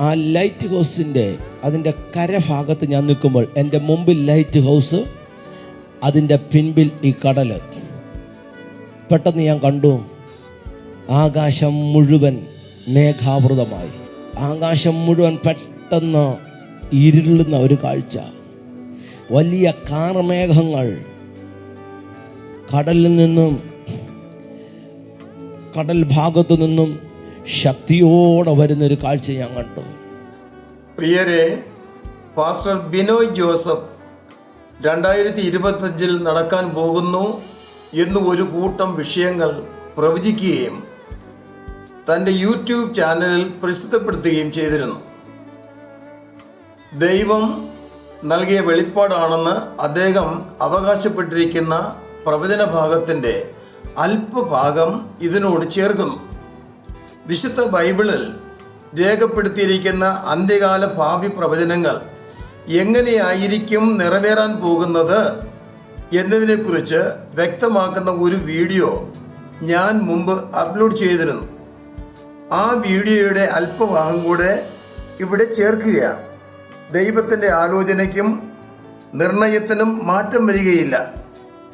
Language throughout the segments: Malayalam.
ആ ലൈറ്റ് ഹൗസിന്റെ അതിന്റെ കരഭാഗത്ത് ഞാൻ നിൽക്കുമ്പോൾ എന്റെ മുമ്പിൽ ലൈറ്റ് ഹൗസ് അതിന്റെ പിൻപിൽ ഈ കടൽ. പെട്ടെന്ന് ഞാൻ കണ്ടു ആകാശം മുഴുവൻ മേഘാവൃതമായി. ആകാശം മുഴുവൻ പെട്ടെന്ന് ഇരുളുന്ന ഒരു കാഴ്ച. വലിയ കാർമേഘങ്ങൾ കടലിൽ നിന്നും കടൽ ഭാഗത്തു നിന്നും ശക്തിയോടെ വരുന്നൊരു കാഴ്ച ഞാൻ കണ്ടു. പ്രിയരെ പാസ്റ്റർ ബിനോയ് ജോസഫ് രണ്ടായിരത്തി ഇരുപത്തഞ്ചിൽ നടക്കാൻ പോകുന്നു എന്ന് ഒരു കൂട്ടം വിഷയങ്ങൾ പ്രവചിക്കുകയും തന്റെ യൂട്യൂബ് ചാനലിൽ പ്രസിദ്ധപ്പെടുത്തുകയും ചെയ്തിരുന്നു. ദൈവം നൽകിയ വെളിപ്പാടാണെന്ന് അദ്ദേഹം അവകാശപ്പെട്ടിരിക്കുന്ന പ്രവചന ഭാഗത്തിന്റെ അല്പഭാഗം ഇതിനോട് ചേർക്കുന്നു. വിശുദ്ധ ബൈബിളിൽ രേഖപ്പെടുത്തിയിരിക്കുന്ന അന്ത്യകാല ഭാവി പ്രവചനങ്ങൾ എങ്ങനെയായിരിക്കും നിറവേറാൻ പോകുന്നത് എന്നതിനെക്കുറിച്ച് വ്യക്തമാക്കുന്ന ഒരു വീഡിയോ ഞാൻ മുമ്പ് അപ്ലോഡ് ചെയ്തിരുന്നു. ആ വീഡിയോയുടെ അല്പഭാഗം കൂടെ ഇവിടെ ചേർക്കുകയാണ്. ദൈവത്തിന്റെ ആലോചനയ്ക്കും നിർണയത്തിനും മാറ്റം വരികയില്ല.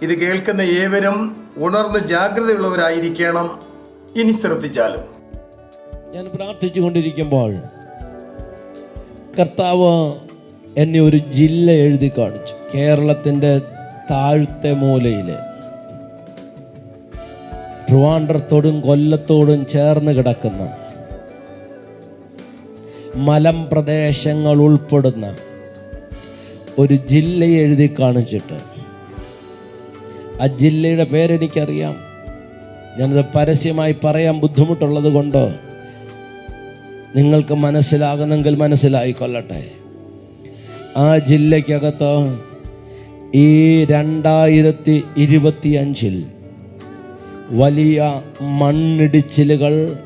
ഇത് കേൾക്കുന്ന ഏവരും ഉണർന്ന് ജാഗ്രതയുള്ളവരായിരിക്കണം. ഇനി ശ്രദ്ധിച്ചാലും. ഞാൻ പ്രാർത്ഥിച്ചു കൊണ്ടിരിക്കുമ്പോൾ കർത്താവ് എന്നെ ഒരു ജില്ല എഴുതി കാണിച്ചു. കേരളത്തിന്റെ താഴ്ത്തെ മൂലയിൽ ട്രിവാൻഡ്രത്തോടും കൊല്ലത്തോടും ചേർന്ന് കിടക്കുന്ന മലം പ്രദേശങ്ങൾ ഉൾപ്പെടുന്ന ഒരു ജില്ല എഴുതി കാണിച്ചിട്ട്. ആ ജില്ലയുടെ പേരെനിക്കറിയാം. ഞാനത് പരസ്യമായി പറയാൻ ബുദ്ധിമുട്ടുള്ളത് കൊണ്ട് നിങ്ങൾക്ക് മനസ്സിലാകുന്നെങ്കിൽ മനസ്സിലായിക്കൊള്ളട്ടെ. ആ ജില്ലയ്ക്കകത്ത് ഈ രണ്ടായിരത്തി ഇരുപത്തി അഞ്ചിൽ വലിയ മണ്ണിടിച്ചിലുകൾ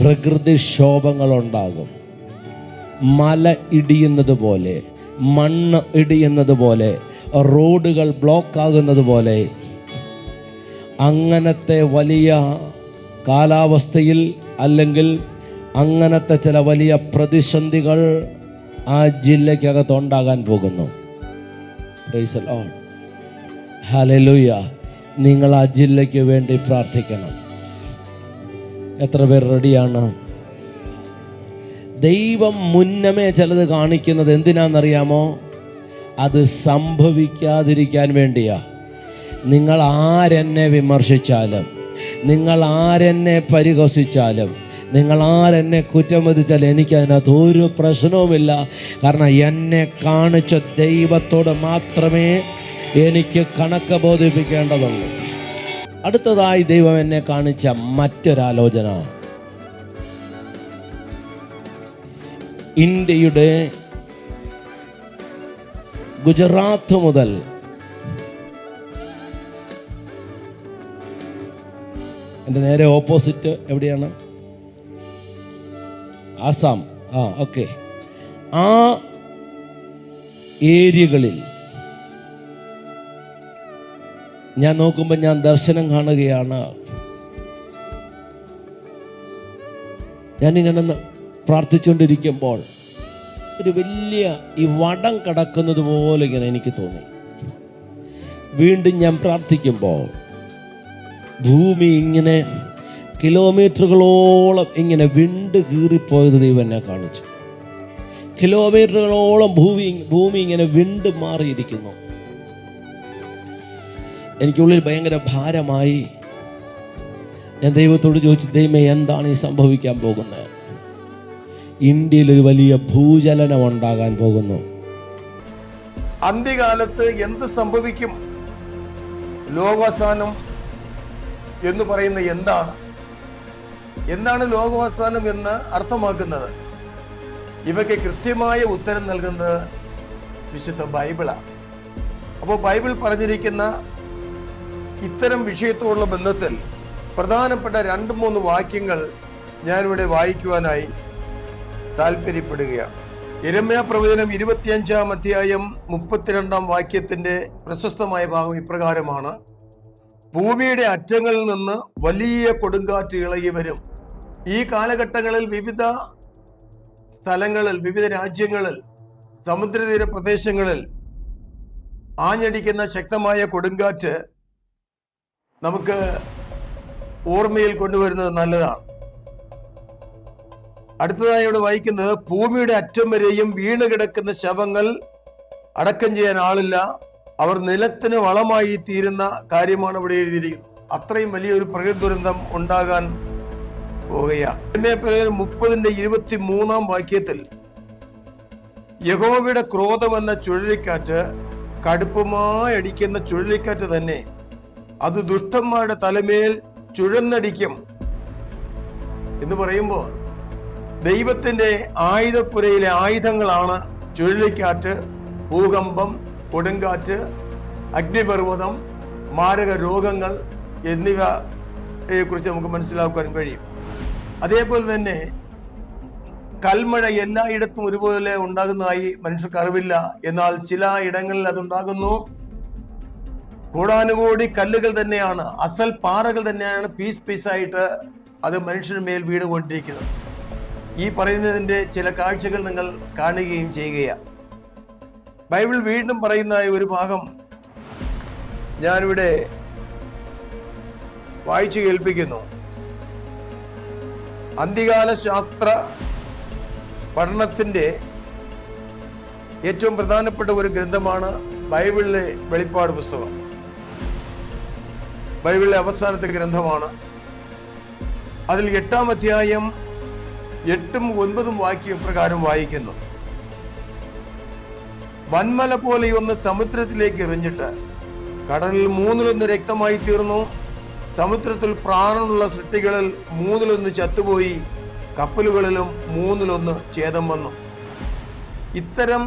പ്രകൃതിക്ഷോഭങ്ങളുണ്ടാകും. മല ഇടിയുന്നത് പോലെ മണ്ണ് ഇടിയുന്നത് പോലെ റോഡുകൾ ബ്ലോക്കാകുന്നത് പോലെ അങ്ങനത്തെ വലിയ കാലാവസ്ഥയിൽ അല്ലെങ്കിൽ അങ്ങനത്തെ ചില വലിയ പ്രതിസന്ധികൾ ആ ജില്ലയ്ക്കകത്ത് ഉണ്ടാകാൻ പോകുന്നു ഹലലൂയ. നിങ്ങൾ ആ ജില്ലയ്ക്ക് വേണ്ടി പ്രാർത്ഥിക്കണം. എത്ര പേർ റെഡിയാണ്? ദൈവം മുന്നമേ ചിലത് കാണിക്കുന്നത് എന്തിനാണെന്നറിയാമോ? അത് സംഭവിക്കാതിരിക്കാൻ വേണ്ടിയാ. നിങ്ങൾ ആരെന്നെ വിമർശിച്ചാലും നിങ്ങൾ ആരെന്നെ പരിഹസിച്ചാലും നിങ്ങൾ ആരെന്നെ കുറ്റം വിധിച്ചാലും എനിക്ക് അതിനകത്ത് ഒരു പ്രശ്നവുമില്ല. കാരണം എന്നെ കാണിച്ച ദൈവത്തോട് മാത്രമേ എനിക്ക് കണക്ക് ബോധിപ്പിക്കേണ്ടതുള്ളൂ. അടുത്തതായി ദൈവം എന്നെ കാണിച്ച മറ്റൊരാലോചന. ഇന്ത്യയുടെ ഗുജറാത്ത് മുതൽ എന്റെ നേരെ ഓപ്പോസിറ്റ് എവിടെയാണ്? ആസാം. ആ ഓക്കെ. ആ ഏരിയകളിൽ ഞാൻ നോക്കുമ്പോൾ ഞാൻ ദർശനം കാണുകയാണ്. ഞാനിങ്ങനെ പ്രാർത്ഥിച്ചുകൊണ്ടിരിക്കുമ്പോൾ ഒരു വലിയ ഈ വടം കടക്കുന്നത് പോലെ ഇങ്ങനെ എനിക്ക് തോന്നി. വീണ്ടും ഞാൻ പ്രാർത്ഥിക്കുമ്പോൾ ഭൂമി ഇങ്ങനെ കിലോമീറ്ററുകളോളം ഇങ്ങനെ വിണ്ട് കീറിപ്പോയത് ദൈവം എന്നെ കാണിച്ചു. കിലോമീറ്ററുകളോളം ഭൂമി ഭൂമി ഇങ്ങനെ വിണ്ട് മാറിയിരിക്കുന്നു. എനിക്കുള്ളിൽ ഭയങ്കര ഭാരമായി. ഞാൻ ദൈവത്തോട് ചോദിച്ചു ദൈവമേ എന്താണ് ഈ സംഭവിക്കാൻ പോകുന്നത്? ഇന്ത്യയിൽ ഒരു വലിയ ഭൂചലനം ഉണ്ടാകാൻ പോകുന്നു. അന്ത്യകാലത്ത് എന്ത് സംഭവിക്കും? ലോകാവസാനം എന്ന് പറയുന്ന എന്താണ്? എന്താണ് ലോകാവസാനം എന്ന് അർത്ഥമാക്കുന്നത്? ഇവയ്ക്ക് കൃത്യമായ ഉത്തരം നൽകുന്നത് വിശുദ്ധ ബൈബിളാണ് അപ്പോൾ ബൈബിൾ പറഞ്ഞിരിക്കുന്ന ഇത്തരം വിഷയത്തോടുള്ള ബന്ധത്തിൽ പ്രധാനപ്പെട്ട രണ്ട് മൂന്ന് വാക്യങ്ങൾ ഞാനിവിടെ വായിക്കുവാനായി താല്പര്യപ്പെടുകയാണ്. ഇരമ്യ പ്രവചനം ഇരുപത്തിയഞ്ചാം അധ്യായം മുപ്പത്തിരണ്ടാം വാക്യത്തിന്റെ പ്രശസ്തമായ ഭാഗം ഇപ്രകാരമാണ്. ഭൂമിയുടെ അറ്റങ്ങളിൽ നിന്ന് വലിയ കൊടുങ്കാറ്റ് ഇളകി വരും. ഈ കാലഘട്ടങ്ങളിൽ വിവിധ സ്ഥലങ്ങളിൽ വിവിധ രാജ്യങ്ങളിൽ സമുദ്രതീര പ്രദേശങ്ങളിൽ ആഞ്ഞടിക്കുന്ന ശക്തമായ കൊടുങ്കാറ്റ് നമുക്ക് ഓർമ്മയിൽ കൊണ്ടുവരുന്നത് നല്ലതാണ്. അടുത്തതായി ഇവിടെ വായിക്കുന്നത് ഭൂമിയുടെ അറ്റം വരെയും വീണ് കിടക്കുന്ന ശവങ്ങൾ അടക്കം ചെയ്യാൻ ആളില്ല. അവർ നിലത്തിന് വളമായി തീരുന്ന കാര്യമാണ് ഇവിടെ എഴുതിയിരിക്കുന്നത്. അത്രയും വലിയൊരു പ്രകൃതി ദുരന്തം ഉണ്ടാകാൻ പോവുകയാണ് മുപ്പതിന്റെ ഇരുപത്തി മൂന്നാം വാക്യത്തിൽ യഹോവയുടെ ക്രോധമെന്ന ചുഴലിക്കാറ്റ് കടുപ്പമായി അടിക്കുന്ന ചുഴലിക്കാറ്റ് തന്നെ അത് ദുഷ്ടന്മാരുടെ തലമേൽ ചുഴന്നടിക്കും എന്ന് പറയുമ്പോൾ ദൈവത്തിന്റെ ആയുധപ്പുരയിലെ ആയുധങ്ങളാണ് ചുഴലിക്കാറ്റ് ഭൂകമ്പം കൊടുങ്കാറ്റ് അഗ്നിപർവതം മാരക രോഗങ്ങൾ എന്നിവയെക്കുറിച്ച് നമുക്ക് മനസ്സിലാക്കാൻ കഴിയും. അതേപോലെ തന്നെ കൽമഴ എല്ലായിടത്തും ഒരുപോലെ ഉണ്ടാകുന്നതായി മനുഷ്യർക്ക് അറിവില്ല. എന്നാൽ ചില ഇടങ്ങളിൽ അതുണ്ടാകുന്നു. കോടാനുകോടി കല്ലുകൾ തന്നെയാണ് അസൽ പാറകൾ തന്നെയാണ് പീസ് പീസായിട്ട് അത് മനുഷ്യന് മേൽ വീണുകൊണ്ടിരിക്കുന്നത്. ഈ പറയുന്നതിന്റെ ചില കാഴ്ചകൾ നിങ്ങൾ കാണുകയും ചെയ്യുകയാണ്. ബൈബിൾ വീണ്ടും പറയുന്ന ഒരു ഭാഗം ഞാനിവിടെ വായിച്ചു കേൾപ്പിക്കുന്നു. അന്ത്യകാല ശാസ്ത്ര പഠനത്തിന്റെ ഏറ്റവും പ്രധാനപ്പെട്ട ഒരു ഗ്രന്ഥമാണ് ബൈബിളിലെ വെളിപ്പാട് പുസ്തകം. ബൈബിളിലെ അവസാനത്തെ ഗ്രന്ഥമാണ്. അതിൽ എട്ടാം അധ്യായം എട്ടും ഒൻപതും വാക്യം പ്രകാരം വായിക്കുന്നു. വന്മല പോലെ ഒന്ന് സമുദ്രത്തിലേക്ക് എറിഞ്ഞിട്ട് കടലിൽ മൂന്നിലൊന്ന് രക്തമായി തീർന്നു. സമുദ്രത്തിൽ പ്രാണനുള്ള സൃഷ്ടികളിൽ മൂന്നിലൊന്ന് ചത്തുപോയി കപ്പലുകളിലും മൂന്നിലൊന്ന് ഛേദം വന്നു. ഇത്തരം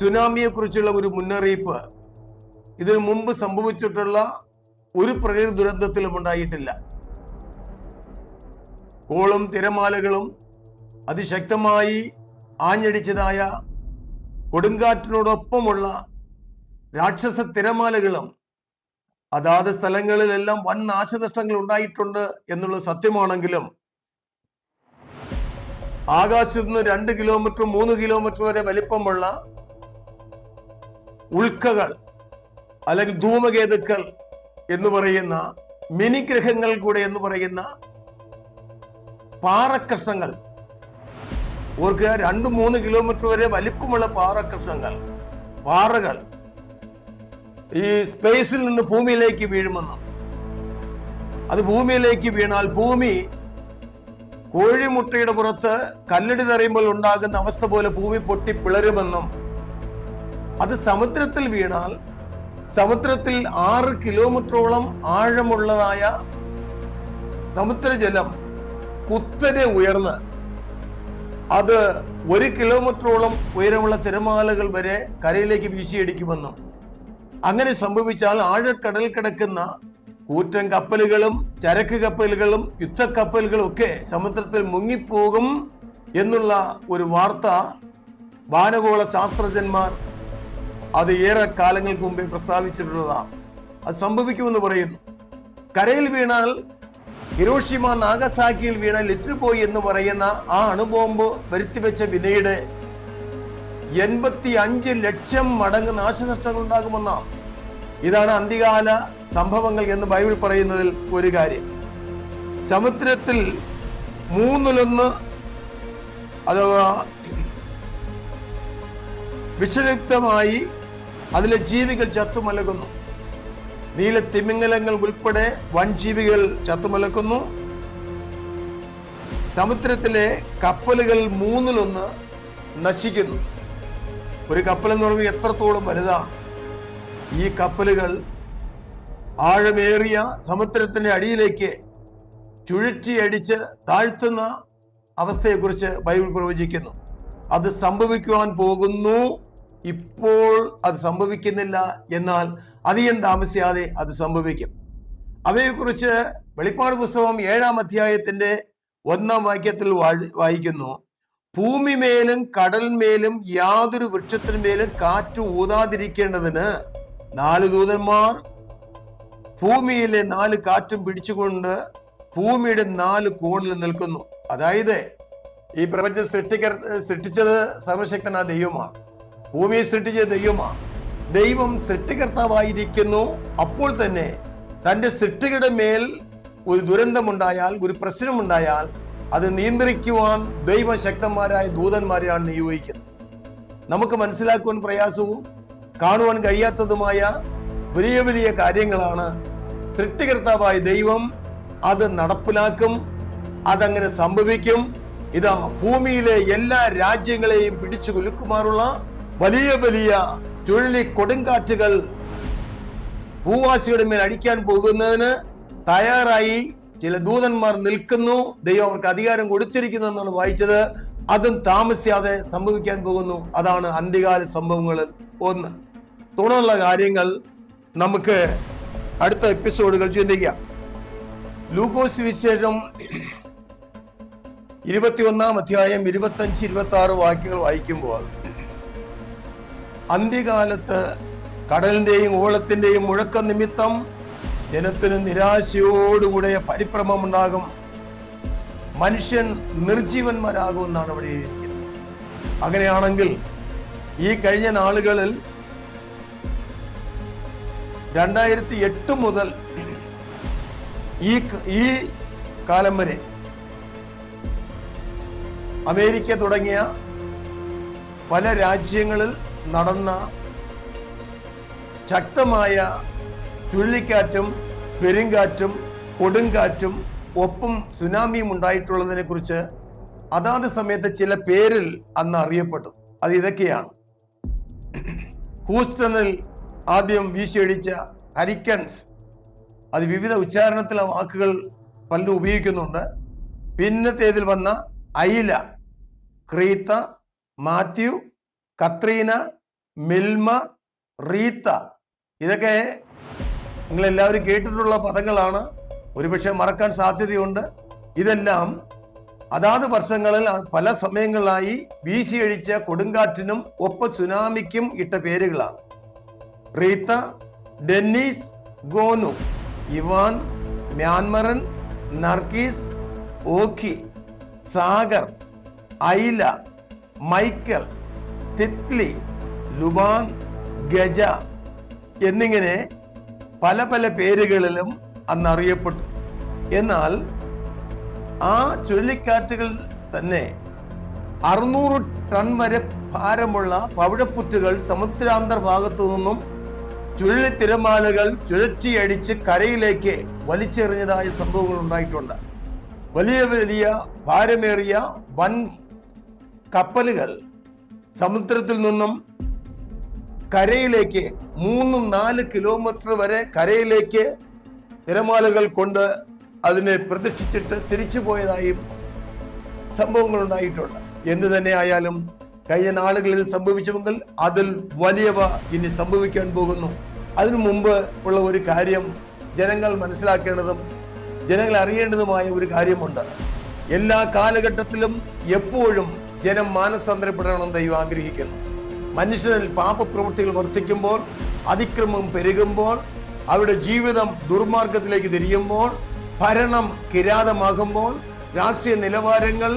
സുനാമിയെക്കുറിച്ചുള്ള ഒരു മുന്നറിയിപ്പ് ഇതിനു മുമ്പ് സംഭവിച്ചിട്ടുള്ള ഒരു പ്രകൃതി ദുരന്തത്തിലും ഉണ്ടായിട്ടില്ല. കോളും തിരമാലകളും അതിശക്തമായി ആഞ്ഞടിച്ചതായ കൊടുങ്കാറ്റിനോടൊപ്പമുള്ള രാക്ഷസ തിരമാലകളും അതാത് സ്ഥലങ്ങളിലെല്ലാം വൻ നാശനഷ്ടങ്ങൾ ഉണ്ടായിട്ടുണ്ട് എന്നുള്ളത് സത്യമാണെങ്കിലും ആകാശത്തു നിന്ന് രണ്ട് കിലോമീറ്റർ മൂന്ന് കിലോമീറ്റർ വരെ വലിപ്പമുള്ള ഉൾക്കകൾ അല്ലെങ്കിൽ ധൂമകേതുക്കൾ എന്ന് പറയുന്ന മിനി ഗ്രഹങ്ങൾ കൂടെ എന്ന് പറയുന്ന പാറക്കഷ്ണങ്ങൾ. ഓർക്കുക രണ്ട് മൂന്ന് കിലോമീറ്റർ വരെ വലിപ്പമുള്ള പാറക്കഷ്ണങ്ങൾ പാറകൾ. ഈ സ്പേസിൽ നിന്ന് ഭൂമിയിലേക്ക് വീഴുമെന്ന്. അത് ഭൂമിയിലേക്ക് വീണാൽ ഭൂമി കോഴിമുട്ടയുടെ പുറത്ത് കല്ലടി തെറിയുമ്പോൾ ഉണ്ടാകുന്ന അവസ്ഥ പോലെ ഭൂമി പൊട്ടി പിളരുമെന്നും അത് സമുദ്രത്തിൽ വീണാൽ സമുദ്രത്തിൽ ആറ് കിലോമീറ്ററോളം ആഴമുള്ളതായ സമുദ്രജലം കുത്തനെ ഉയർന്ന് അത് ഒരു കിലോമീറ്ററോളം ഉയരമുള്ള തിരമാലകൾ വരെ കരയിലേക്ക് വീശിയടിക്കുമെന്നും. അങ്ങനെ സംഭവിച്ചാൽ ആഴക്കടൽ കിടക്കുന്ന കൂറ്റൻ കപ്പലുകളും ചരക്ക് കപ്പലുകളും യുദ്ധക്കപ്പലുകളും ഒക്കെ സമുദ്രത്തിൽ മുങ്ങിപ്പോകും എന്നുള്ള ഒരു വാർത്ത വാനഗോള ശാസ്ത്രജ്ഞന്മാർ അത് ഏറെ കാലങ്ങൾക്ക് മുമ്പേ പ്രസ്താവിച്ചിട്ടുള്ളതാണ് അത് സംഭവിക്കുമെന്ന് പറയുന്നു. കരയിൽ വീണാൽ ഹിരോഷിമ നാഗസാക്കിയിൽ വീണ ലിറ്റിൽ പോയി എന്ന് പറയുന്ന ആ അണുബോംബ് വരുത്തിവെച്ച വിനയുടെ എൺപത്തി അഞ്ച് ലക്ഷം മടങ്ങ് നാശനഷ്ടങ്ങൾ ഉണ്ടാകുമെന്നാണ് ഇതാണ് അന്തികാല സംഭവങ്ങൾ എന്ന് ബൈബിൾ പറയുന്നതിൽ ഒരു കാര്യം. സമുദ്രത്തിൽ മൂന്നിലൊന്ന് അഥവാ വിഷലിപ്തമായി അതിലെ ജീവികൾ ചത്തുമലകുന്നു നീല തിമിംഗലങ്ങൾ ഉൾപ്പെടെ വൻജീവികൾ ചത്തുമലക്കുന്നു. സമുദ്രത്തിലെ കപ്പലുകൾ മൂന്നിലൊന്ന് നശിക്കുന്നു. ഒരു കപ്പൽ എന്ന് പറയുമ്പോൾ എത്രത്തോളം വലുതാണ് ഈ കപ്പലുകൾ ആഴമേറിയ സമുദ്രത്തിന്റെ അടിയിലേക്ക് ചുഴറ്റിയടിച്ച് താഴ്ത്തുന്ന അവസ്ഥയെക്കുറിച്ച് ബൈബിൾ പ്രവചിക്കുന്നു. അത് സംഭവിക്കുവാൻ പോകുന്നു. ഇപ്പോൾ അത് സംഭവിക്കുന്നില്ല. എന്നാൽ അധികം താമസിയാതെ അത് സംഭവിക്കും. അവയെക്കുറിച്ച് വെളിപ്പാട് പുസ്തകം ഏഴാം അധ്യായത്തിന്റെ ഒന്നാം വാക്യത്തിൽ വായിക്കുന്നു. ഭൂമിമേലും കടൽമേലും യാതൊരു വൃക്ഷത്തിന്മേലും കാറ്റ് ഊതാതിരിക്കേണ്ടതിന് നാല് ദൂതന്മാർ ഭൂമിയിലെ നാല് കാറ്റും പിടിച്ചുകൊണ്ട് ഭൂമിയുടെ നാല് കോണിൽ നിൽക്കുന്നു. അതായത് ഈ പ്രപഞ്ചം സൃഷ്ടിക്ക സൃഷ്ടിച്ചത് സർവശക്തനാ ദൈവമാണ്. ഭൂമിയെ സൃഷ്ടിച്ച ദൈവമാണ്. ദൈവം സൃഷ്ടികർത്താവായിരിക്കുന്നു. അപ്പോൾ തന്നെ തന്റെ സൃഷ്ടികളുടെ മേൽ ഒരു ദുരന്തമുണ്ടായാൽ ഒരു പ്രശ്നമുണ്ടായാൽ അത് നിയന്ത്രിക്കുവാൻ ദൈവശക്തന്മാരായ ദൂതന്മാരെയാണ് നിയോഗിക്കുന്നത്. നമുക്ക് മനസ്സിലാക്കുവാൻ പ്രയാസവും കാണുവാൻ കഴിയാത്തതുമായ വലിയ വലിയ കാര്യങ്ങളാണ് സൃഷ്ടികർത്താവായ ദൈവം അത് നടപ്പിലാക്കും അതങ്ങനെ സംഭവിക്കും. ഇതാ ഭൂമിയിലെ എല്ലാ രാജ്യങ്ങളെയും പിടിച്ചു കുലുക്കുമാറുള്ള വലിയ വലിയ ചുഴലി കൊടുങ്കാറ്റുകൾ ഭൂവാസികളുടെ മേൽ അടിക്കാൻ പോകുന്നതിന് തയ്യാറായി ചില ദൂതന്മാർ നിൽക്കുന്നു. ദൈവം അവർക്ക് അധികാരം കൊടുത്തിരിക്കുന്നു എന്നാണ് വായിച്ചത്. അതും താമസിയാതെ സംഭവിക്കാൻ പോകുന്നു. അതാണ് അന്ത്യകാല സംഭവങ്ങൾ ഒന്ന്. തുടർന്നുള്ള കാര്യങ്ങൾ നമുക്ക് അടുത്ത എപ്പിസോഡുകൾ ചിന്തിക്കാം. ലൂക്കോസ് വിശേഷം ഇരുപത്തിയൊന്നാം അധ്യായം ഇരുപത്തഞ്ച് ഇരുപത്തി ആറ് വാക്യങ്ങൾ വായിക്കുമ്പോൾ അന്ത്യകാലത്ത് കടലിന്റെയും ഓളത്തിന്റെയും മുഴക്കം നിമിത്തം ജനത്തിന് നിരാശയോടുകൂടെ പരിഭ്രമം ഉണ്ടാകും മനുഷ്യൻ നിർജീവന്മാരാകുമെന്നാണ് ഇവിടെ അങ്ങനെയാണെങ്കിൽ ഈ കഴിഞ്ഞ നാളുകളിൽ രണ്ടായിരത്തി എട്ട് മുതൽ ഈ ഈ കാലം വരെ അമേരിക്ക തുടങ്ങിയ പല രാജ്യങ്ങളിൽ നടന്ന ശക്തമായ ചുഴലിക്കാറ്റും പെരുങ്കാറ്റും കൊടുങ്കാറ്റും ഒപ്പം സുനാമിയും ഉണ്ടായിട്ടുള്ളതിനെ കുറിച്ച് അതാത് സമയത്ത് ചില പേരിൽ അന്ന് അറിയപ്പെട്ടു. അത് ഇതൊക്കെയാണ്. ഹൂസ്റ്റണിൽ ആദ്യം വീശിയടിച്ച ഹരിക്കൻസ്. അത് വിവിധ ഉച്ചാരണത്തിലെ വാക്കുകൾ പലരും ഉപയോഗിക്കുന്നുണ്ട്. പിന്നത്തേതിൽ വന്ന ഐല ക്രീത്ത മാത്യു കത്രീന മിൽമ റീത്ത. ഇതൊക്കെ നിങ്ങൾ എല്ലാവരും കേട്ടിട്ടുള്ള പദങ്ങളാണ്. ഒരുപക്ഷെ മറക്കാൻ സാധ്യതയുണ്ട്. ഇതെല്ലാം അതാത് വർഷങ്ങളിൽ പല സമയങ്ങളിലായി വീശിയഴിച്ച കൊടുങ്കാറ്റിനും ഒപ്പ സുനാമിക്കും ഇട്ട പേരുകളാണ്. റീത്ത ഡെന്നീസ് ഗോനു ഇവാൻ മ്യാൻമറൻ നർഗീസ് ഓഖി സാഗർ ഐല മൈക്കൽ തിത്ലി ലുബാൻ ഗജ എന്നിങ്ങനെ പല പല പേരുകളിലും അന്ന് അറിയപ്പെട്ടു എന്നാൽ ആ ചുഴലിക്കാറ്റുകൾ തന്നെ അറുന്നൂറ് ടൺ വരെ ഭാരമുള്ള പവിഴപ്പുറ്റുകൾ സമുദ്രാന്തർ ഭാഗത്തു നിന്നും ചുഴലി തിരമാലകൾ ചുഴറ്റിയടിച്ച് കരയിലേക്ക് വലിച്ചെറിഞ്ഞതായ സംഭവങ്ങൾ ഉണ്ടായിട്ടുണ്ട്. വലിയ വലിയ ഭാരമേറിയ വൻ കപ്പലുകൾ സമുദ്രത്തിൽ നിന്നും കരയിലേക്ക് മൂന്ന് നാല് കിലോമീറ്റർ വരെ കരയിലേക്ക് തിരമാലകൾ കൊണ്ട് അതിനെ പ്രതീക്ഷിച്ചിട്ട് തിരിച്ചു പോയതായും സംഭവങ്ങൾ ഉണ്ടായിട്ടുണ്ട്. എന്ത് തന്നെ ആയാലും കഴിഞ്ഞ നാളുകളിൽ സംഭവിച്ചുവെങ്കിൽ അതിൽ വലിയവ ഇനി സംഭവിക്കാൻ പോകുന്നു. അതിനു മുമ്പ് ഉള്ള ഒരു കാര്യം ജനങ്ങൾ മനസ്സിലാക്കേണ്ടതും ജനങ്ങൾ അറിയേണ്ടതുമായ ഒരു കാര്യമുണ്ട്. എല്ലാ കാലഘട്ടത്തിലും എപ്പോഴും ജനം മാനസാന്തരപ്പെടണമെന്ന് ദൈവം ആഗ്രഹിക്കുന്നു. മനുഷ്യരിൽ പാപപ്രവൃത്തികൾ വർദ്ധിക്കുമ്പോൾ അതിക്രമം പെരുകുമ്പോൾ അവരുടെ ജീവിതം ദുർമാർഗത്തിലേക്ക് തിരിയുമ്പോൾ ഭരണം കിരാതമാകുമ്പോൾ രാഷ്ട്രീയ നിലവാരങ്ങൾ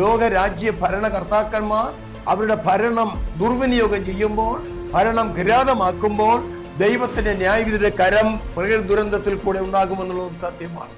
ലോകരാജ്യ ഭരണകർത്താക്കന്മാർ അവരുടെ ഭരണം ദുർവിനിയോഗം ചെയ്യുമ്പോൾ ഭരണം കിരാതമാക്കുമ്പോൾ ദൈവത്തിന്റെ ന്യായവിധിയുടെ കരം പ്രകൃതി ദുരന്തത്തിൽ കൂടെ ഉണ്ടാകുമെന്നുള്ളത് സത്യമാണ്.